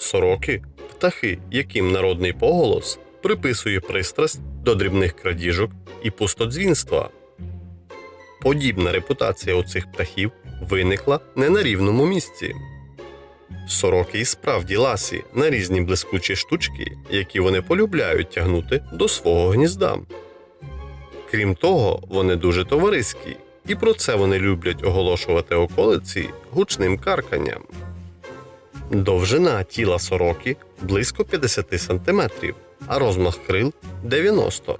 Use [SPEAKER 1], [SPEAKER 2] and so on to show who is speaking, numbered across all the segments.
[SPEAKER 1] Сороки птахи, яким народний поголос приписує пристрасть до дрібних крадіжок і пустодзвінства. Подібна репутація у цих птахів виникла не на рівному місці. Сороки і справді ласі на різні блискучі штучки, які вони полюбляють тягнути до свого гнізда. Крім того, вони дуже товариські, і про це вони люблять оголошувати околиці гучним карканням. Довжина тіла сороки близько 50 см, а розмах крил 90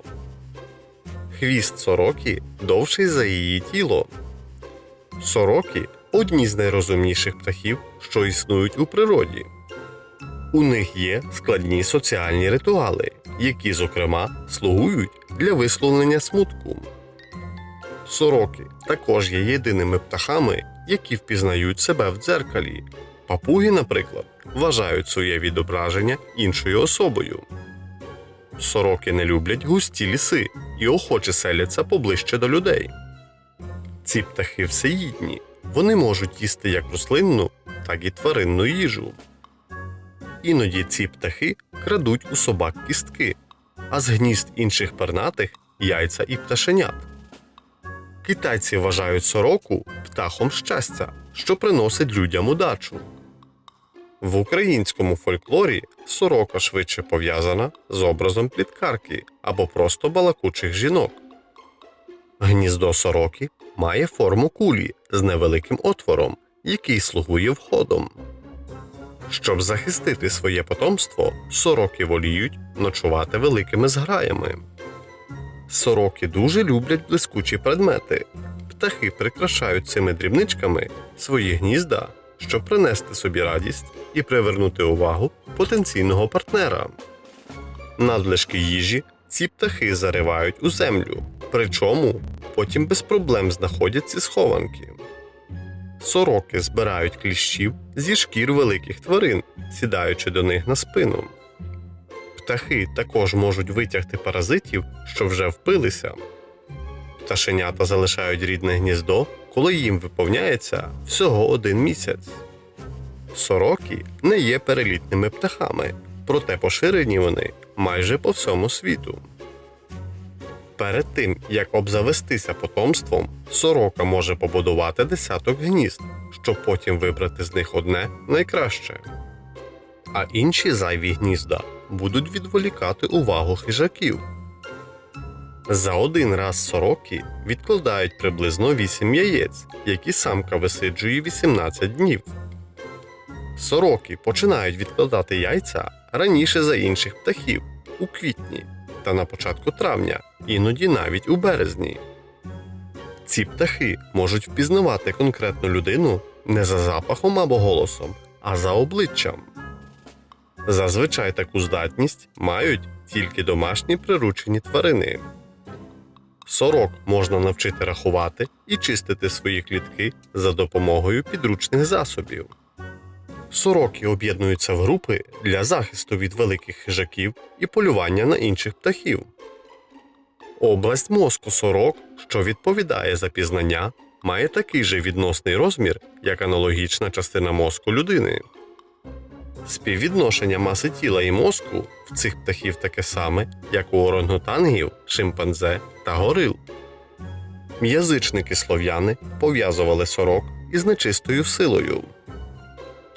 [SPEAKER 1] Хвіст сороки довший за її тіло. Сороки одні з найрозумніших птахів, що існують у природі. У них є складні соціальні ритуали, які, зокрема, слугують для висловлення смутку. Сороки також є єдиними птахами, які впізнають себе в дзеркалі. Папуги, наприклад, вважають своє відображення іншою особою. Сороки не люблять густі ліси і охоче селяться поближче до людей. Ці птахи всеїдні, вони можуть їсти як рослинну, так і тваринну їжу. Іноді ці птахи крадуть у собак кістки, а з гнізд інших пернатих яйця і пташенят. Китайці вважають сороку птахом щастя, що приносить людям удачу. В українському фольклорі сорока швидше пов'язана з образом пліткарки або просто балакучих жінок. Гніздо сороки має форму кулі з невеликим отвором, який слугує входом. Щоб захистити своє потомство, сороки воліють ночувати великими зграями. Сороки дуже люблять блискучі предмети. Птахи прикрашають цими дрібничками свої гнізда, щоб принести собі радість і привернути увагу потенційного партнера. Надлишки їжі ці птахи заривають у землю, причому потім без проблем знаходять ці схованки. Сороки збирають кліщів зі шкір великих тварин, сідаючи до них на спину. Птахи також можуть витягти паразитів, що вже впилися. Пташенята залишають рідне гніздо, коли їм виповняється всього один місяць. Сороки не є перелітними птахами, проте поширені вони майже по всьому світу. Перед тим, як обзавестися потомством, сорока може побудувати десяток гнізд, щоб потім вибрати з них одне найкраще. А інші зайві гнізда будуть відволікати увагу хижаків. За один раз сороки відкладають приблизно 8 яєць, які самка висиджує 18 днів. Сороки починають відкладати яйця раніше за інших птахів у квітні та на початку травня, іноді навіть у березні. Ці птахи можуть впізнавати конкретну людину не за запахом або голосом, а за обличчям. Зазвичай таку здатність мають тільки домашні приручені тварини. Сорок можна навчити рахувати і чистити свої клітки за допомогою підручних засобів. Сороки об'єднуються в групи для захисту від великих хижаків і полювання на інших птахів. Область мозку сорок, що відповідає за пізнання, має такий же відносний розмір, як аналогічна частина мозку людини. Співвідношення маси тіла і мозку в цих птахів таке саме, як у орангутангів, шимпанзе та горил. Язичники слов'яни пов'язували сорок із нечистою силою.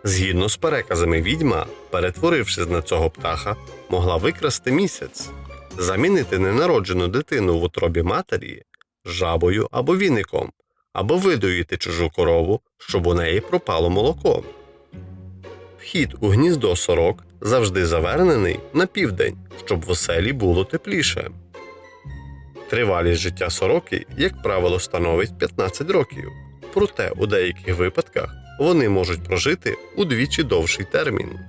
[SPEAKER 1] Згідно з переказами відьма, перетворившись на цього птаха, могла викрасти місяць, замінити ненароджену дитину в утробі матері жабою або віником, або видоїти чужу корову, щоб у неї пропало молоко. Вхід у гніздо сорок завжди завернений на південь, щоб в оселі було тепліше. Тривалість життя сороки, як правило, становить 15 років, проте у деяких випадках вони можуть прожити удвічі довший термін.